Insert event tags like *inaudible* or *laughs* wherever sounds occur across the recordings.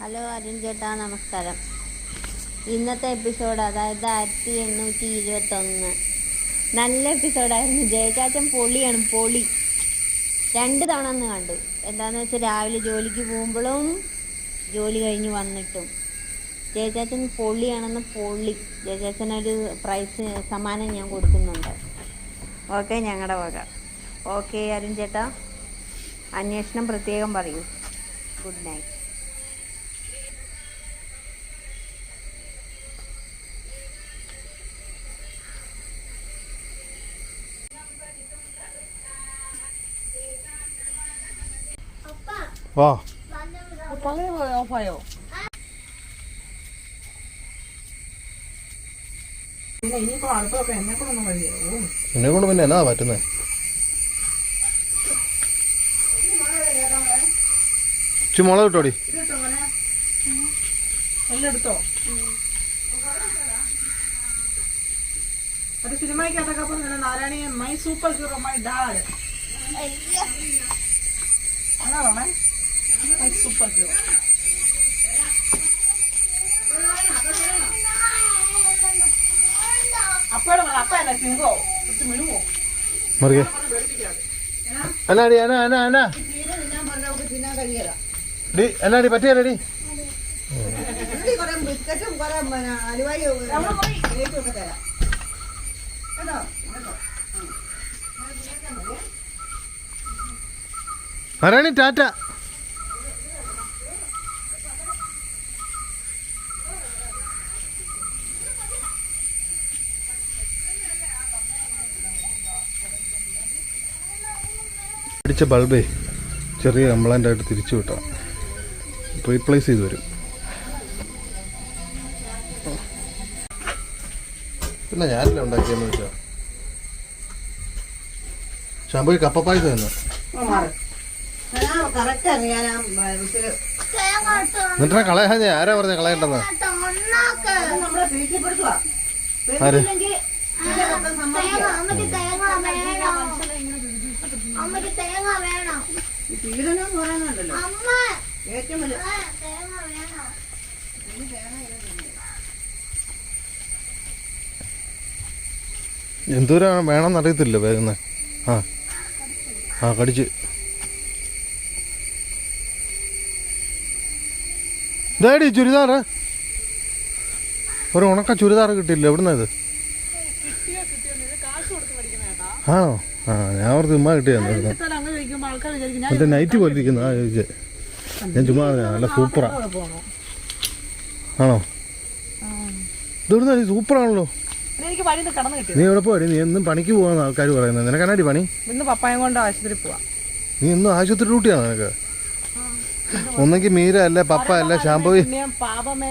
Hello Arun ചേട്ടാ നമസ്കാരം. ഇന്നത്തെ എപ്പിസോഡ് അതായത് ആയിരത്തി എണ്ണൂറ്റി ഇരുപത്തൊന്ന്. നല്ല എപ്പിസോഡായിരുന്നു. ജയചാച്ചൻ പൊളിയാണ് പൊളി. രണ്ട് തവണ അന്ന് കണ്ടു. എന്താണെന്ന് വെച്ചാൽ രാവിലെ ജോലിക്ക് പോകുമ്പോഴും ജോലി കഴിഞ്ഞ് വന്നിട്ടും. ജയചാച്ചൻ പൊളിയാണെന്ന് പൊളി. ജയചാച്ചനൊരു പ്രൈസ് സമ്മാനം ഞാൻ കൊടുക്കുന്നുണ്ട്. ഓക്കെ ഞങ്ങളുടെ വക. ഓക്കെ അരുൺ ചേട്ടാ. അന്വേഷണം പ്രത്യേകം പറയൂ. Good night. വാ. പഴയ ഓഫായോ പിന്നെ ഇനിയിപ്പോ അടുത്തൊക്കെ എന്നെ കൊണ്ടൊന്നും കഴിയോ എന്നെ കൊണ്ട് പിന്നെ എന്നാ പറ്റുന്നത് ഇച്ചി മുളക് കിട്ടോടി എല്ലാം എടുത്തോ? ഒരു സിനിമയ്ക്കകത്തൊക്കെ പറഞ്ഞ Narayani my super hero my dad. My super മറികെ എന്നാടി എന്നാ എന്നാ എന്നാ ഡി എന്നാടി പറ്റിയല്ലടി നാരായണി ടാറ്റ? അടിച്ച ബൾബേ ചെറിയ കംപ്ലൈന്റ് ആയിട്ട് തിരിച്ചു വിട്ടാം. റീപ്ലേസ് ചെയ്ത് വരും. പിന്നെ ഞാനല്ലേ ഉണ്ടാക്കിയെന്ന് വെച്ചാ? കപ്പ പായസം തന്നെ. എന്നിട്ടാ കളയാ ഞാൻ ആരാ പറഞ്ഞ കളയണ്ടെന്ന്? ആര് അമ്മയ്ക്ക് തേങ്ങ വേണം അമ്മയ്ക്ക് തേങ്ങ വേണം അമ്മ. ആ, തേങ്ങ വേണം? എന്തോരം വേണമെന്ന് അറിയത്തില്ല വേഗം. ആ ആ കടിച്ച്. ഇതാടി ചുരിദാറ്. ഒരു ഉണക്ക ചുരിദാർ കിട്ടിയില്ല? എവിടുന്ന ഇത്? ആണോ? ആ ഞാൻ ഓർത്ത് ഉമ്മ കിട്ടിയാന്ന് മറ്റേ നൈറ്റ് പോലെ ഇരിക്കുന്ന. ആ ചോദിച്ചേ ഞാൻ ചുമ്മാ നല്ല സൂപ്പറാ. ആണോ? ഇതെവിടുന്ന സൂപ്പറാണല്ലോ. നിന്ന് കടന്നു നീ എവിടെ പോയി? നീ എന്നും പണിക്ക് പോകാന്ന് ആൾക്കാർ പറയുന്നത്. നിനക്കനാടി പണി? ഇന്ന് പപ്പായം കൊണ്ട് ആശുപത്രി പോവാ. നീ എന്നും ആശുപത്രി ഡ്യൂട്ടിയാണോ നിനക്ക്? ഒന്നെങ്കിൽ മീര അല്ല പപ്പ അല്ല പാപമേ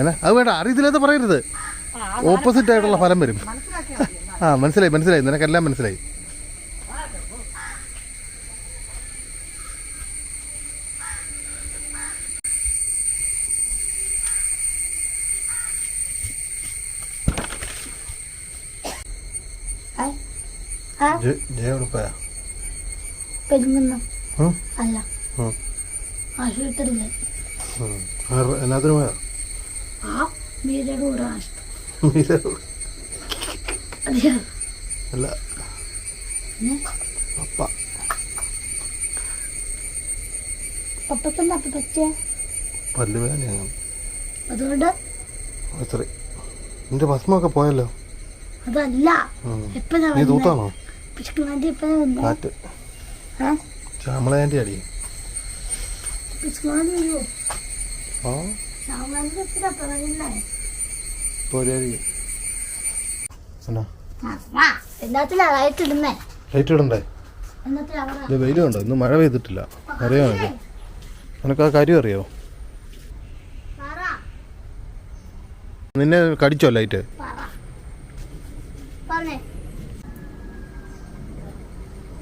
എന്നാ അത് വേണ്ട അറിയത്തില്ലാത്ത പറയരുത്. ഓപ്പോസിറ്റ് ആയിട്ടുള്ള ഫലം വരും. ആ മനസ്സിലായി മനസ്സിലായി. നിനക്കെല്ലാം മനസ്സിലായി. അല്ല. ആശുപത്രിയിൽ. എന്നാത്തിനും പോയാ? ആ മീരയുടെ കൂടെ ആശുപത്രി അല്ല. പപ്പ. പപ്പക്കെന്താ പറ്റിയ? പല്ലുവേദനയാണ് അതുകൊണ്ട്? അത്രേ. നിന്റെ ഭസ്മൊക്കെ പോയല്ലോ? അതല്ല. നീ തൂത്താണോ? കാറ്റ്. ഏ ശ്യാമളാന്റെ അടി. ആ? പോരായിരിക്കും എന്നാ? ലൈറ്റ് ഇടണ്ടേ? ഇത് കണ്ടോ ഇന്ന് മഴ പെയ്തിട്ടില്ല. അറിയാമോ നിനക്ക് നിനക്ക് ആ കാര്യം അറിയോ? നിന്നെ കടിച്ചോ ലൈറ്റ് പറ പറഞ്ഞേ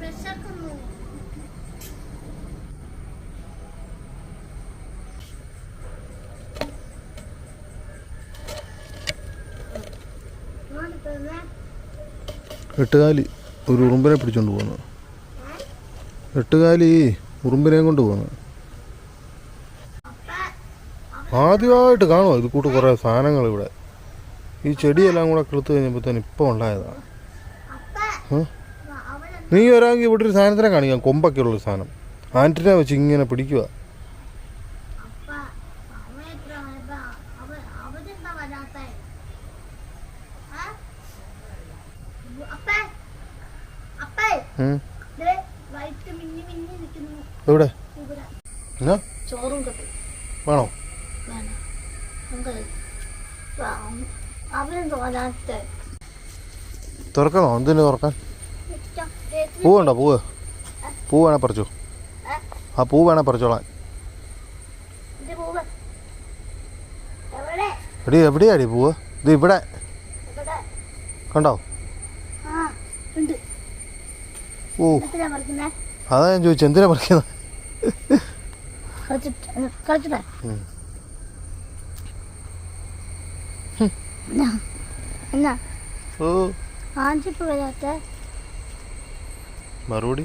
വിശക്കുന്നു ഇങ്ങോട്ട് തന്നെ എട്ടുകാലി ഒരു ഉറുമ്പിനെ പിടിച്ചുകൊണ്ട് പോകുന്നു എട്ടുകാലി ഉറുമ്പിനെയും കൊണ്ട് പോകുന്നു ആദ്യമായിട്ട് കാണുമോ ഇത് കൂട്ട് കുറേ സാധനങ്ങൾ ഇവിടെ. ഈ ചെടിയെല്ലാം കൂടെ കിളുത്ത് കഴിഞ്ഞപ്പോഴത്തേന് ഇപ്പം ഉണ്ടായതാണ്? നീ ഒരാൾക്ക് ഇവിടെ ഒരു സാധനത്തിനെ കാണിക്കാം. കൊമ്പൊക്കെ ഉള്ളൊരു സാധനം. ആന്റിനെ വെച്ച് ഇങ്ങനെ പിടിക്കുക എവിടെ? വേണോ? തുറക്കണോ? എന്തിനു തുറക്കാൻ? പൂ വേണ്ടോ പൂവ് പൂ വേണേ പറിച്ചു. ആ പൂ വേണേ പറിച്ചോളാൻ. എടി എവിടെയാടി പൂവ് ഇത് ഇവിടെ. കണ്ടോ ആ ഉണ്ട് ഓ അതാ ഞാൻ ചോദിച്ചു എന്തിനാ പറിക്കുന്നത് മറുപടി?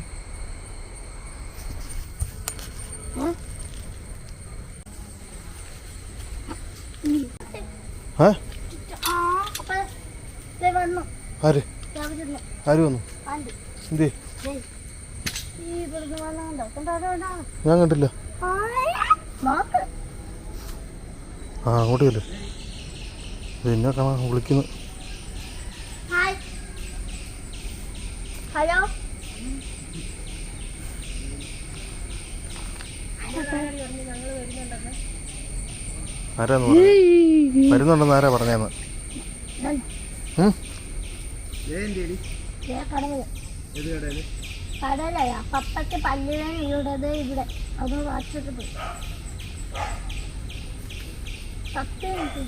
ആര്? ആര് വന്നു? എന്തേ ഞാൻ കണ്ടില്ല. ആ അങ്ങോട്ട് ചെല്ലേ പിന്നെ കാണാൻ വിളിക്കുന്നു. ഹലോ. ആരാന്ന് വരുന്നുണ്ടെന്ന് ആരാ പറഞ്ഞേന്ന്? ഉം? ദേ കടയിൽ? കടയിലല്ല പപ്പയ്ക്ക് പല്ലുവേന ഇവിടെ ഇവിടെ. അത് വാച്ചിട്ട് പോയി. പത്ത് മിനിറ്റ്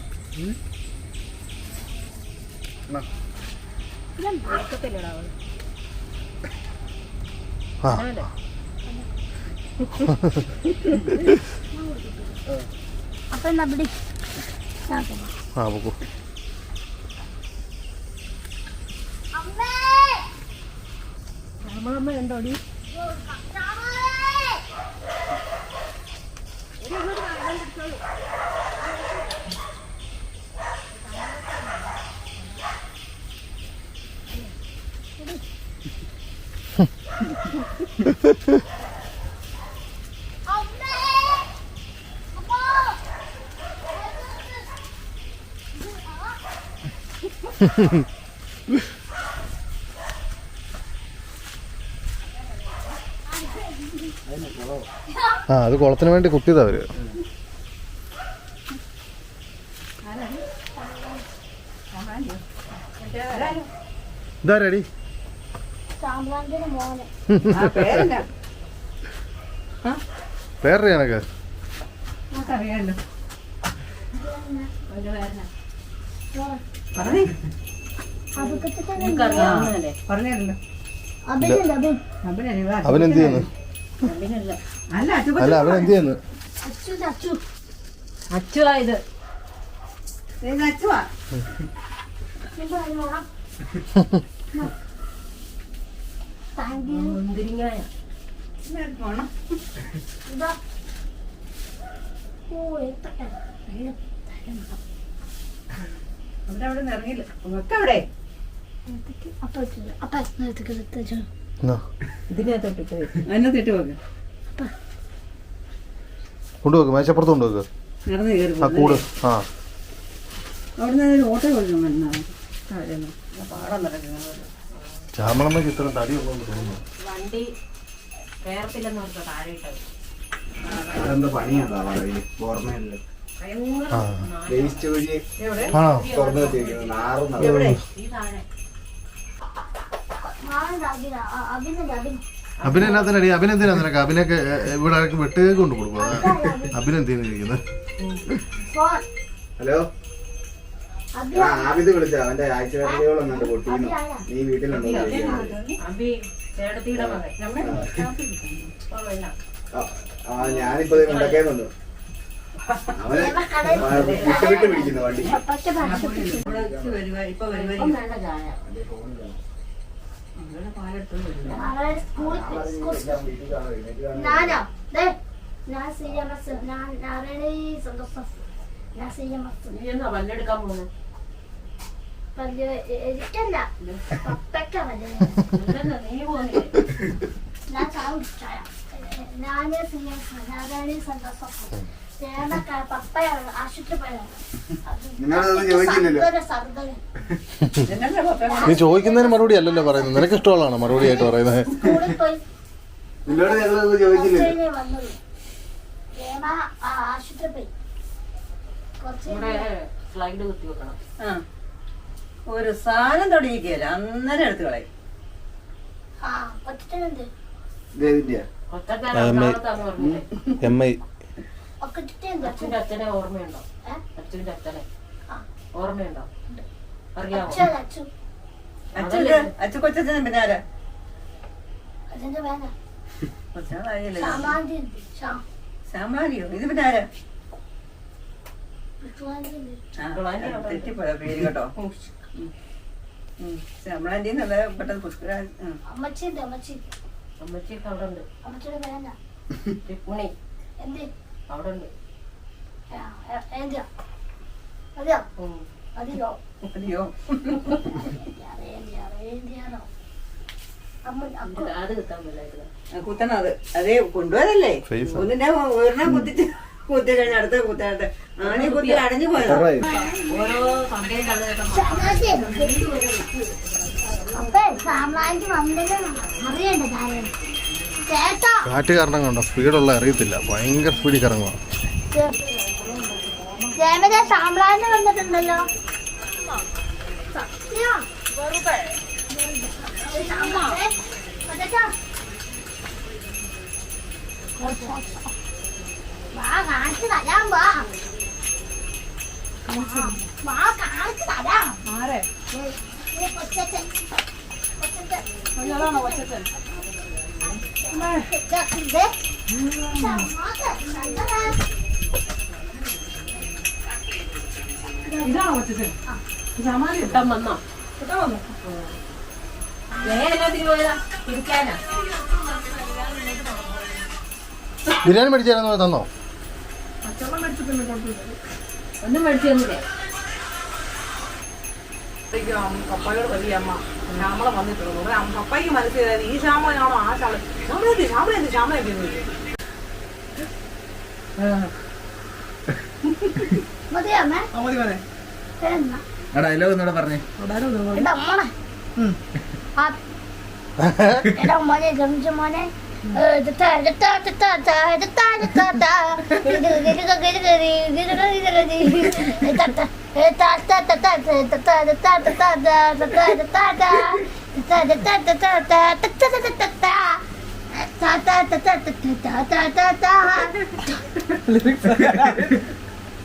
അപ്പൊ നമ്മുടെ. ആ പോക്കൂ അമ്മേ നമ്മളമ്മ ഉണ്ടോടി അമ്മേ *laughs* അമ്മോ ആ അത് കുളത്തിന് വേണ്ടി കുത്തിയതാ അവർ. ഇതാരടി? എനക്ക് അവൻ എന്ത് ചെയ്യുന്നു? അല്ല അവിടെ എന്ത് ചെയ്യുന്നു? അച്ചു അച്ചു. അച്ചുവാ ഇത്. മുന്തിരിങ്ങായ. അവിടെ അവിടെ നിറങ്ങില്ല അവിടെ അപ്പൊ. അപ്പൊ നേരത്തേക്ക് എടുത്ത് കൊണ്ടുവെക്ക് മേശപ്പുറത്ത് കൊണ്ടുവെക്ക്. നടന്ന് കയറി ആ കൂട്. ആ. നടക്കുന്നത് ചാമളമ്മയ്ക്ക് ഇത്ര തടി ഉള്ളതെന്ന് തോന്നുന്നു. വണ്ടി കേറത്തില്ലെന്ന് ഓർത്തോ താഴെ ഇട്ടത് എന്താ പണിയാ ഓർമ്മയില്ല? ആ. വേസ്റ്റ് വഴി ആണോ? തുറന്നു വെച്ചിരിക്കുന്നത്. നാറുന്ന ഈ താഴെ അഭിനന്ദിനാ നിനക്ക്? ഏ, ഇവിടെ വെട്ടുകേക്ക് കൊണ്ട് കൊടുക്കുക അഭിനന്ദിക്കുന്നത് ഹലോ? അഭി ആ ആബിത് വിളിച്ച അവന്റെ ആഴ്ച വരലുകളൊന്നും കണ്ട് പൊട്ടിക്കുന്നു. നീ വീട്ടിലുണ്ടോ. ആ, ഞാനിപ്പോ കൊണ്ടൊക്കെന്നുണ്ട് അവന് വിട്ട് വിട്ട് പിടിക്കുന്നു വണ്ടി. ഞാനോ ദേ ഞാൻ സി എം എസ് ഞാൻ നാരായണി സന്തോഷം. ഞാൻ സി എം എസ് നീ എന്നാ പല്ലെടുക്കാൻ പോകുന്നത് വലിയ എനിക്കല്ല പപ്പയ്ക്ക അല്ലെന്നാ നീ പോകുന്നില്ലേ ഞാൻ കുടിച്ചായ ഞാൻ സി എം എസ് നാരായണി സന്തോഷം. നീ ചോദിക്കുന്നതിന് മറുപടി അല്ലല്ലോ പറയുന്നത്. നിനക്ക് ഇഷ്ടമുള്ളതാണ് മറുപടി ആയിട്ട് പറയുന്നത് ഒരു സാധനം തൊടിയിക്കല അന്നേരം എടുത്തു കളയും. M I. അച്ഛന്റെ അച്ഛനെ ഓർമ്മയുണ്ടോ? അച്ഛന്റെ അച്ഛനെ. ആ. ഓർമ്മയുണ്ടോ? അറിയാമോ അച്ഛൻ കൊച്ചച്ഛനും പിന്നെ ആരാ? ശ്യാമളാരിയോ ഇത് പിന്നെ ആരാ? തെറ്റിപ്പോയ പേര് കേട്ടോ? ശ്യാമളാന്റെ നല്ല പെട്ടെന്ന് പുഷ്കര അമ്മച്ചി ഉണ്ട് അമ്മച്ചി അമ്മച്ചിയൊക്കെ അവിടെ ഉണ്ട്. അമ്മച്ചിയുടെ വേന രുക്മിണി എന്ത്? അവിടെ ഉണ്ട് അതെയോ. അതെയോ? അക്കു അത്. കൊണ്ടുപോയതല്ലേ. ഒന്നിന്റെ ഒരെണ്ണം കുത്തിച്ച് കുത്തി കഴിഞ്ഞ അടുത്ത ആണി കുത്തി അടഞ്ഞു പോയതാ ഓരോ കംപ്ലൈന്റ് അറിയണ്ട കാറ്റ് കാരണം കൊണ്ടോ? സ്പീഡുള്ള അറിയത്തില്ല. ഭയങ്കര സ്പീഡിൽ കറങ്ങുക ആരെ? ഈ കൊച്ചച്ഛൻ. കൊച്ചച്ഛൻ? ബിരിയാണി മേടിച്ചു തന്നോ? ഒന്നും മേടിച്ചു തന്നില്ലേ? പപ്പായോട് വലിയ അമ്മ ശ്യാമള വന്നിട്ടുള്ളൂ അപ്പൊ അമ്മ- പപ്പായ്ക്ക് മനസ്സിലായത് ഈ ശ്യാമളയാണോ ആ ശ്യാമള? ശ്യാമള എന്ത് ശ്യാമള എന്ത് ശ്യാമള എന്ത് ഡയലോഗ് ഒന്നുകൂടെ പറഞ്ഞേ. ആ എടാ മോനെ ഗംജ മോനെ.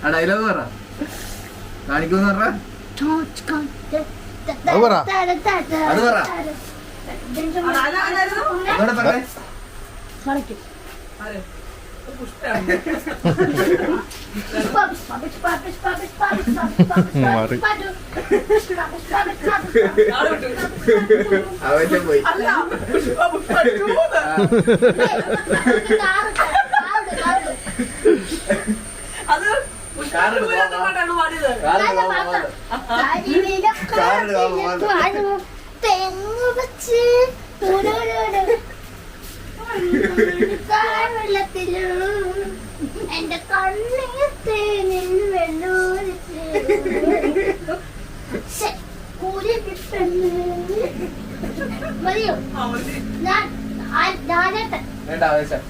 ആ ഡയലോഗ് പറ കാണിക്കുമെന്ന് പറഞ്ഞ അത് പറ. അത് പറ. ഒന്നുകൂടെ പറഞ്ഞേ മാറി അവന്റെ പോയി. അത് പുഷ്പാണ് പാടിയത്. തെങ്ങ് വെച്ച് വെള്ളത്തിലു എന്റെ കണ്ണിൽ വെള്ളൂരിച്ച് കൂലി കിട്ടുന്നു മതിയോ? ഞാൻ ഞാനേട്ടൻ വേണ്ട ആവേശം.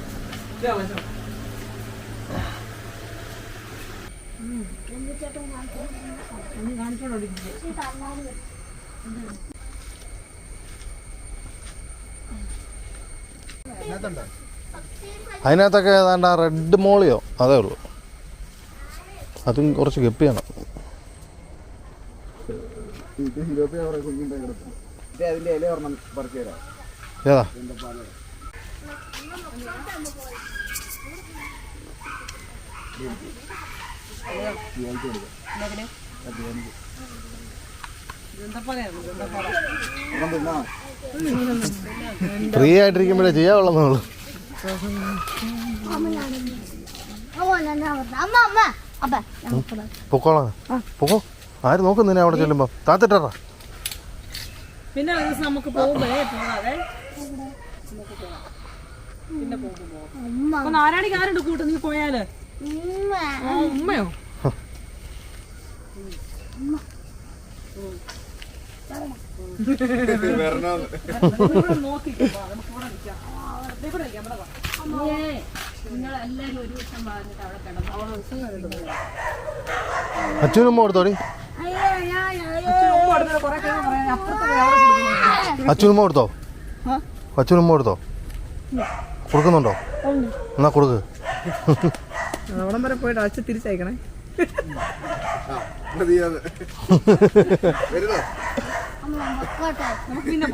അതിനകത്തൊക്കെ ഏതാണ്ട് ആ റെഡ് മോളിയോ? അതേ ഉള്ളൂ. അതും കുറച്ച് ഗപ്പിയാണ് ഏതാ? ഫ്രീ ആയിട്ടിരിക്കുമ്പോഴേ ചെയ്യാവുള്ളൂ അമ്മ അമ്മ അപ്പ നമുക്ക് പൊക്കോ? ആര് നോക്കും നിന്നെ അവിടെ ചെല്ലുമ്പോ? താത്തിട്ടാ പിന്നെ നമുക്ക് പോകുമ്പോഴേ പോകാതെ നാരായണിക്ക് ആരുണ്ട് കൂട്ട്? നീ പോയാൽ? ഉമ്മയോ? നോക്കി നമുക്ക് ഇവിടെ നിൽക്കാം. ഇവിടെ വാ. അച്ഛനും കൊടുത്തോടി അച്ഛനും ഉമ്മ കൊടുത്തോ അച്ഛനുമ്മ കൊടുത്തോ കൊടുക്കുന്നുണ്ടോ എന്നാ കൊടുക്ക് അവിടം വരെ പോയിട്ട് അച്ഛൻ തിരിച്ചയക്കണേ പിന്നെ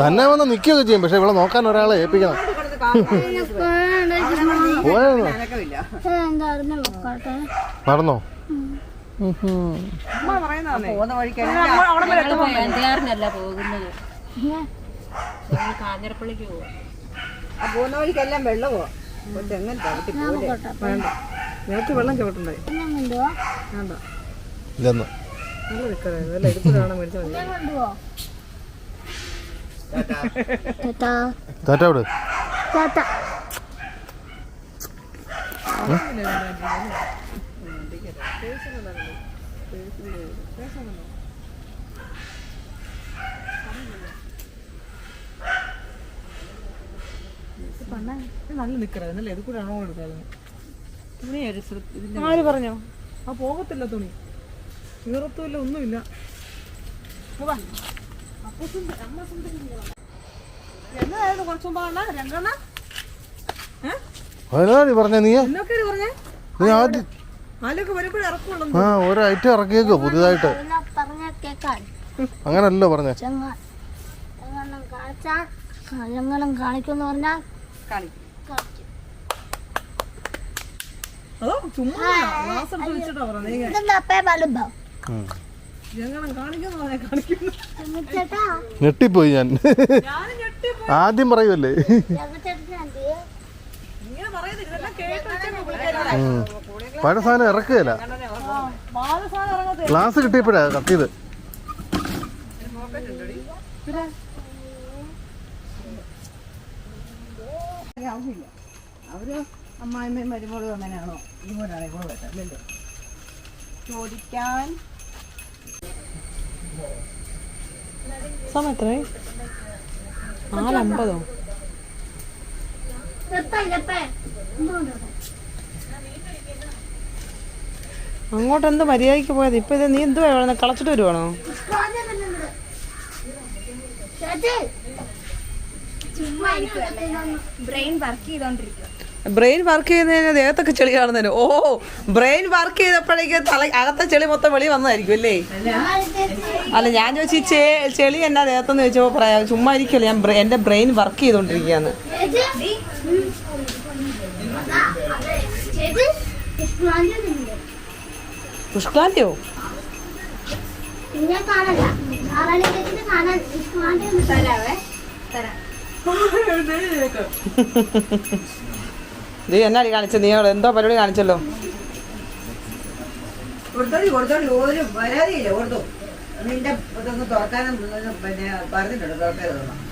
തന്നെ. വന്ന നിൽക്കുകയൊക്കെ ചെയ്യും പക്ഷെ ഇവിടെ നോക്കാൻ ഒരാളെ ഏൽപ്പിക്കണം. നടന്നോ? കാഞ്ഞിരപ്പള്ളിക്ക് പോകുന്ന വഴിക്കെല്ലാം വെള്ളമോ തെങ്ങൻ പോലെ വേണ്ട വെള്ളം ചവിട്ടണ്ടേ വേണ്ട ഇല്ലെന്ന്. നല്ല കൊണ്ടുപോ ചേട്ടാ താറ്റ വിട് ചേട്ടാ നല്ല നിൽക്കണേ നല്ല ഇത് കൂടെ ആണോ എടുക്കാതെ? തുണി ആര് പറഞ്ഞോ? ആ പോകത്തില്ല തുണി. ഈറത്തുമില്ല ഒന്നുമില്ല. എന്നതായിരുന്നു കുറച്ച് രണ്ടെണ്ണ? പറഞ്ഞ നീ എന്നൊക്കെ പറഞ്ഞേ? നീ ആദ്യം ആ ഒരു ഐറ്റം ഇറക്കിയേക്കോ പുതിയതായിട്ട്. എന്നാ പറഞ്ഞ കേക്കാൻ അങ്ങനല്ലോ പറഞ്ഞേ. കാണിച്ചാൽ പറഞ്ഞാൽ അതോ ചുമ്മാ ഗ്ലാസ് എടുത്ത് വെച്ചിട്ടാ പറഞ്ഞേ? ഞെട്ടിപ്പോയി ഞാൻ. ആദ്യം പറയുമല്ലേ പഴ. പഴയ സാധനം ഇറക്കുകയില്ല. ഗ്ലാസ് കിട്ടിയപ്പോഴാ കത്തിയത്. അവർ അമ്മായിമ്മയും മരുമോളും അങ്ങനെയാണോ? ഇതുപോലെ ഇവിടെ ചോദിക്കാൻ സമയം എത്രയായി നാലമ്പതോ അങ്ങോട്ട് എന്ത് മര്യാദയ്ക്ക് പോയത്? ഇപ്പൊ ഇത് നീ എന്തുവാ കളച്ചിട്ട് വരുവാണോ? ബ്രെയിൻ വർക്ക് ചെയ്തോണ്ടിരിക്കുക ബ്രെയിൻ വർക്ക് ചെയ്യുന്നതിന് ദേഹത്തൊക്കെ ചെളി കാണുന്നതിന്. ഓ ബ്രെയിൻ വർക്ക് ചെയ്തപ്പോഴേക്ക് തല അകത്തെ ചെളി മൊത്തം വെളി വന്നതായിരിക്കും അല്ലേ? അല്ല ഞാൻ ചോദിച്ചു ചേ ചെളി എന്നാ ദേഹത്തെന്ന് ചോദിച്ചപ്പോൾ പറയാം ചുമ്മാ ഇരിക്കുമല്ലോ ഞാൻ എന്റെ എന്റെ ബ്രെയിൻ വർക്ക് പുഷ്പാഞ്ജലില്ലേ പുഷ്കാന്തിയോ തരാവേ തരാം. *laughs* നീ എന്നാടി കാണിച്ചത് നീ അവിടെ എന്തോ പരിപാടി കാണിച്ചല്ലോ. കൊടുത്തോടി ഒരു പരാതിയില്ല നിന്റെ തുറക്കാനും പിന്നെ പറഞ്ഞിട്ടുണ്ട് തുറക്കാതെ